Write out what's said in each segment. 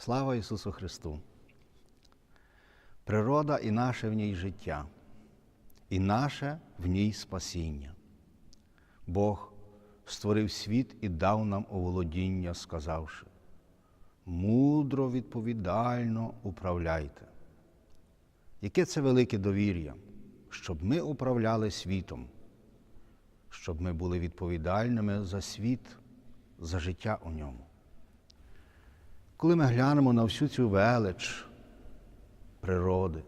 Слава Ісусу Христу! Природа і наше в ній життя, і наше в ній спасіння. Бог створив світ і дав нам у володіння, сказавши, мудро, відповідально управляйте. Яке це велике довір'я, щоб ми управляли світом, щоб ми були відповідальними за світ, за життя у ньому. Коли ми глянемо на всю цю велич природи,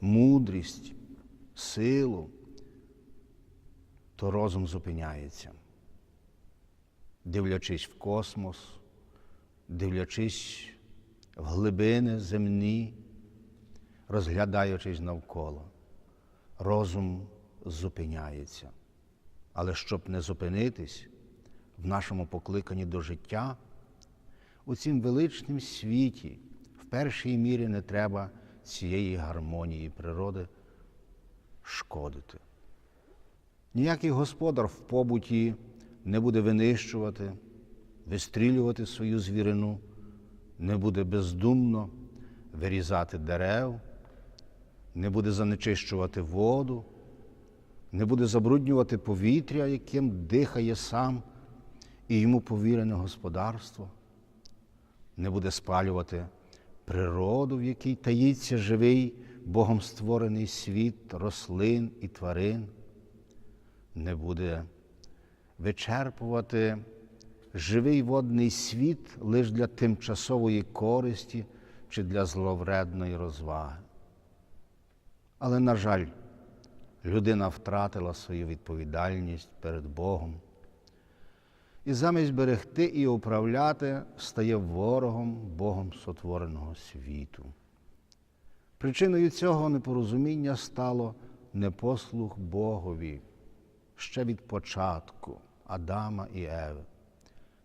мудрість, силу, то розум зупиняється, дивлячись в космос, дивлячись в глибини земні, розглядаючись навколо, розум зупиняється. Але щоб не зупинитись в нашому покликанні до життя, у цім величнім світі в першій мірі не треба цієї гармонії природи шкодити. Ніякий господар в побуті не буде винищувати, вистрілювати свою звірину, не буде бездумно вирізати дерев, не буде занечищувати воду, не буде забруднювати повітря, яким дихає сам і йому повірене господарство не буде спалювати природу, в якій таїться живий Богом створений світ рослин і тварин, не буде вичерпувати живий водний світ лише для тимчасової користі чи для зловредної розваги. Але, на жаль, людина втратила свою відповідальність перед Богом і замість берегти і управляти стає ворогом Богом сотвореного світу. Причиною цього непорозуміння стало непослух Богові ще від початку Адама і Еви.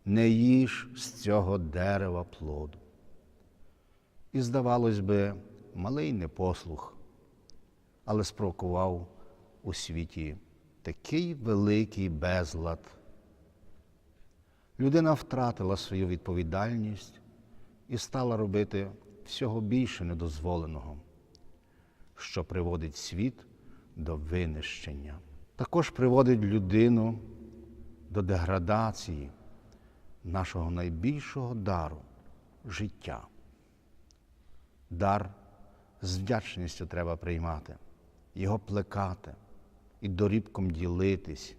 Не їж з цього дерева плоду. І, здавалось би, малий непослух, але спровокував у світі такий великий безлад людина втратила свою відповідальність і стала робити всього більше недозволеного, що приводить світ до винищення. Також приводить людину до деградації нашого найбільшого дару життя. Дар з вдячністю треба приймати, його плекати і дорібком ділитись,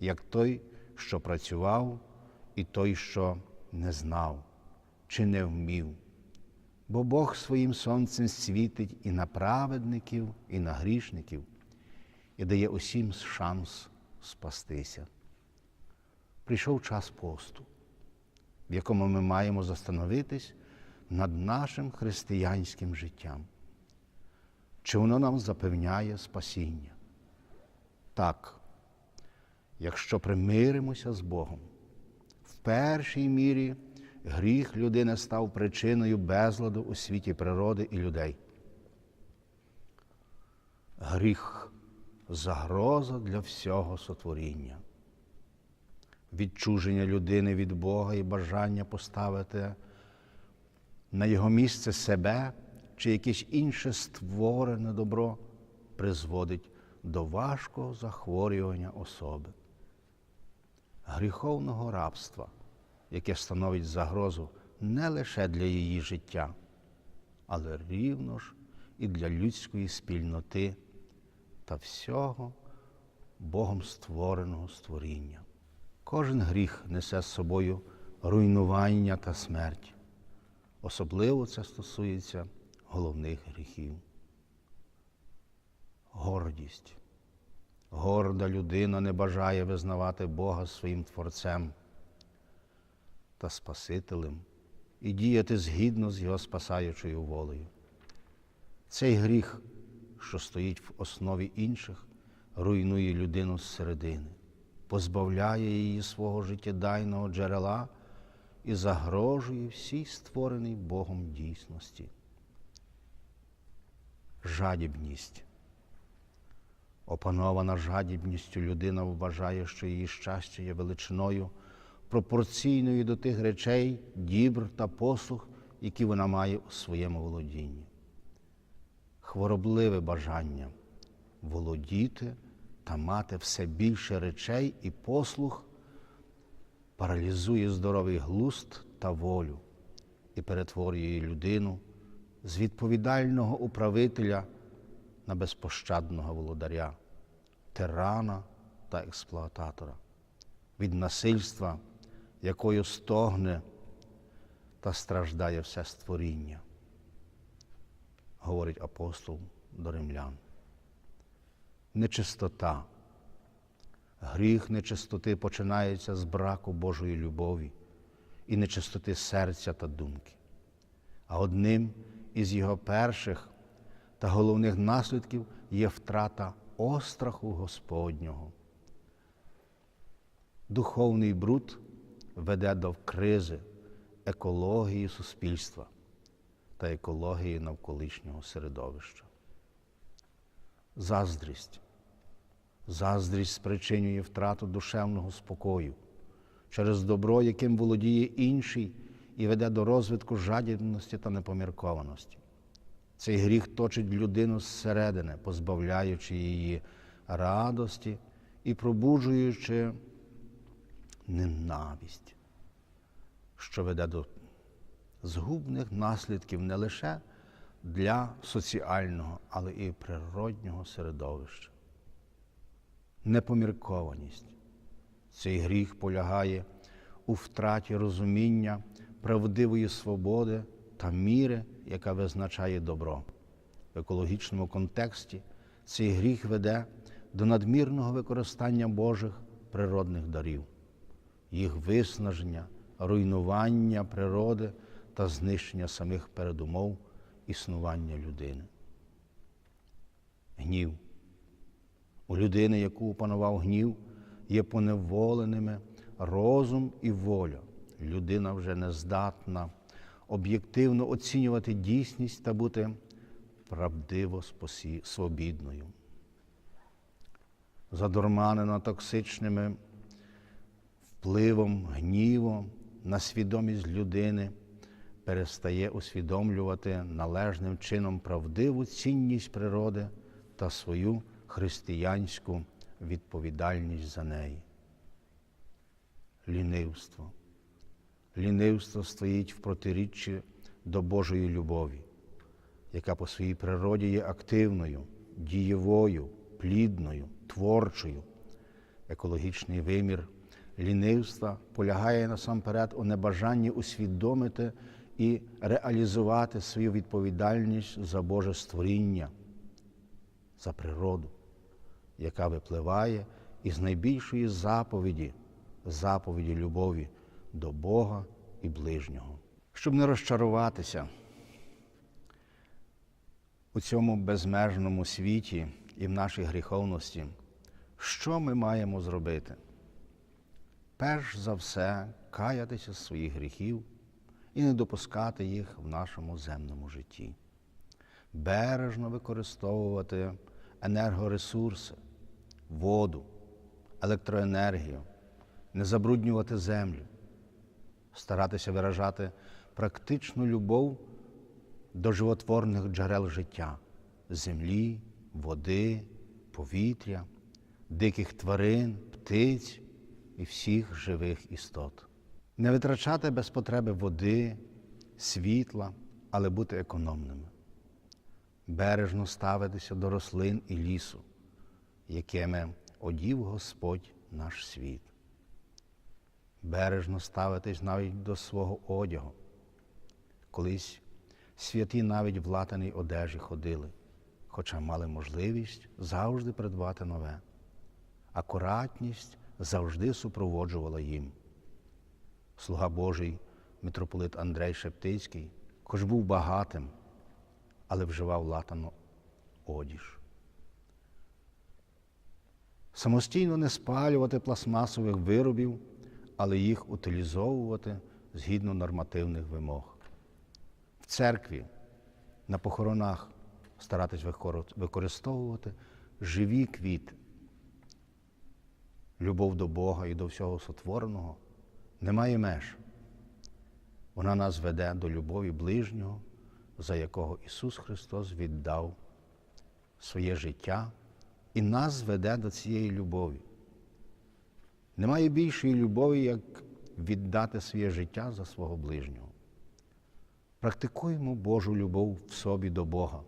як той, що працював і той, що не знав чи не вмів. Бо Бог своїм сонцем світить і на праведників, і на грішників, і дає усім шанс спастися. Прийшов час посту, в якому ми маємо застановитись над нашим християнським життям. Чи воно нам запевняє спасіння? Так, якщо примиримося з Богом першій мірі гріх людини став причиною безладу у світі природи і людей. Гріх загроза для всього сотворіння, відчуження людини від Бога і бажання поставити на його місце себе чи якесь інше створене добро призводить до важкого захворювання особи, гріховного рабства яке становить загрозу не лише для її життя, але рівно ж і для людської спільноти та всього Богом створеного створіння. Кожен гріх несе з собою руйнування та смерть. Особливо це стосується головних гріхів. Гордість. Горда людина не бажає визнавати Бога своїм Творцем та Спасителем і діяти згідно з Його спасаючою волею. Цей гріх, що стоїть в основі інших, руйнує людину зсередини, позбавляє її свого життєдайного джерела і загрожує всій створеній Богом дійсності. Жадібність. Опанована жадібністю людина вважає, що її щастя є величиною пропорційною до тих речей, дібр та послуг, які вона має у своєму володінні. Хворобливе бажання володіти та мати все більше речей і послуг паралізує здоровий глуст та волю і перетворює людину з відповідального управителя на безпощадного володаря, тирана та експлуататора, від насильства, якою стогне та страждає все створіння, говорить апостол до римлян. Нечистота, гріх нечистоти починається з браку Божої любові і нечистоти серця та думки. А одним із його перших та головних наслідків є втрата остраху Господнього. Духовний бруд веде до кризи екології суспільства та екології навколишнього середовища. Заздрість. Заздрість спричинює втрату душевного спокою через добро, яким володіє інший, і веде до розвитку жадібності та непоміркованості. Цей гріх точить людину зсередини, позбавляючи її радості і пробуджуючи ненависть, що веде до згубних наслідків не лише для соціального, але і природнього середовища. Непоміркованість. Цей гріх полягає у втраті розуміння правдивої свободи та міри, яка визначає добро. В екологічному контексті цей гріх веде до надмірного використання Божих природних дарів, їх виснаження, руйнування природи та знищення самих передумов існування людини. Гнів. У людини, яку опанував гнів, є поневоленими розум і воля. Людина вже не здатна об'єктивно оцінювати дійсність та бути правдиво свобідною. Задурманена токсичними впливом, гнівом на свідомість людини перестає усвідомлювати належним чином правдиву цінність природи та свою християнську відповідальність за неї. Лінивство. Лінивство стоїть в протиріччі до Божої любові, яка по своїй природі є активною, дієвою, плідною, творчою. Екологічний вимір лінивства полягає насамперед у небажанні усвідомити і реалізувати свою відповідальність за Боже створіння, за природу, яка випливає із найбільшої заповіді, заповіді любові до Бога і ближнього. Щоб не розчаруватися у цьому безмежному світі і в нашій гріховності, що ми маємо зробити? Перш за все, каятися з своїх гріхів і не допускати їх в нашому земному житті, бережно використовувати енергоресурси, воду, електроенергію, не забруднювати землю, старатися виражати практичну любов до животворних джерел життя землі, води, повітря, диких тварин, птиць і всіх живих істот. Не витрачати без потреби води, світла, але бути економними, бережно ставитися до рослин і лісу, якими одів Господь наш світ. Бережно ставитись навіть до свого одягу. Колись святі навіть в латаній одежі ходили, хоча мали можливість завжди придбати нове. Акуратність завжди супроводжувала їм. Слуга Божий, митрополит Андрей Шептицький, хоч був багатим, але вживав латану одіж. Самостійно не спалювати пластмасових виробів, але їх утилізовувати згідно нормативних вимог. В церкві, на похоронах старатись використовувати живі квіти. Любов до Бога і до всього сотвореного немає меж. Вона нас веде до любові ближнього, за якого Ісус Христос віддав своє життя і нас веде до цієї любові. Немає більшої любові, як віддати своє життя за свого ближнього. Практикуємо Божу любов в собі до Бога,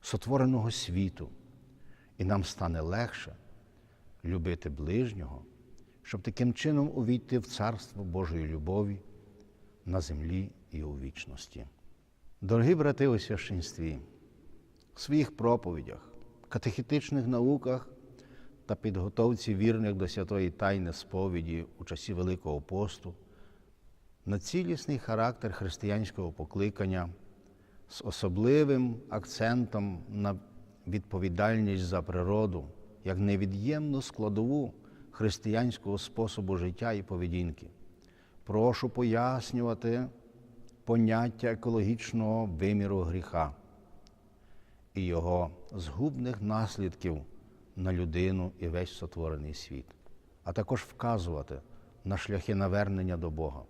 сотвореного світу, і нам стане легше любити ближнього, щоб таким чином увійти в царство Божої любові на землі і у вічності. Дорогі брати у священстві, в своїх проповідях, катехітичних науках та підготовці вірних до святої Тайни сповіді у часі Великого посту, на цілісний характер християнського покликання з особливим акцентом на відповідальність за природу як невід'ємну складову християнського способу життя і поведінки. Прошу пояснювати поняття екологічного виміру гріха і його згубних наслідків на людину і весь сотворений світ, а також вказувати на шляхи навернення до Бога,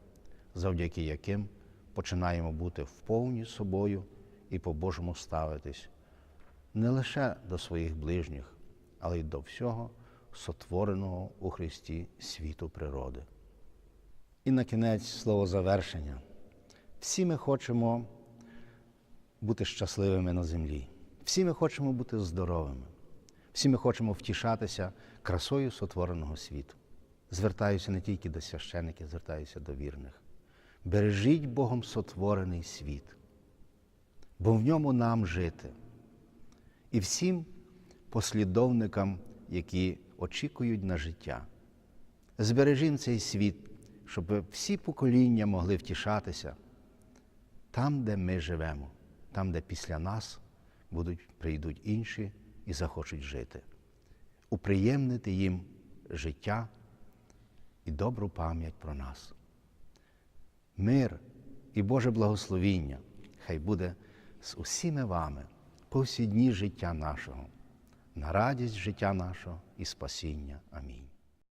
завдяки яким починаємо бути вповні собою і по-божому ставитись не лише до своїх ближніх, але й до всього сотвореного у Христі світу природи. І на кінець слово завершення. Всі ми хочемо бути щасливими на землі. Всі ми хочемо бути здоровими. Всі ми хочемо втішатися красою сотвореного світу. Звертаюся не тільки до священиків, звертаюся до вірних. Бережіть Богом сотворений світ, бо в ньому нам жити. І всім послідовникам, які очікують на життя. Збережімо цей світ, щоб всі покоління могли втішатися там, де ми живемо, там, де після нас будуть, прийдуть інші і захочуть жити, уприємнити їм життя і добру пам'ять про нас. Мир і Боже благословіння хай буде з усіми вами по всі дні життя нашого, на радість життя нашого і спасіння. Амінь.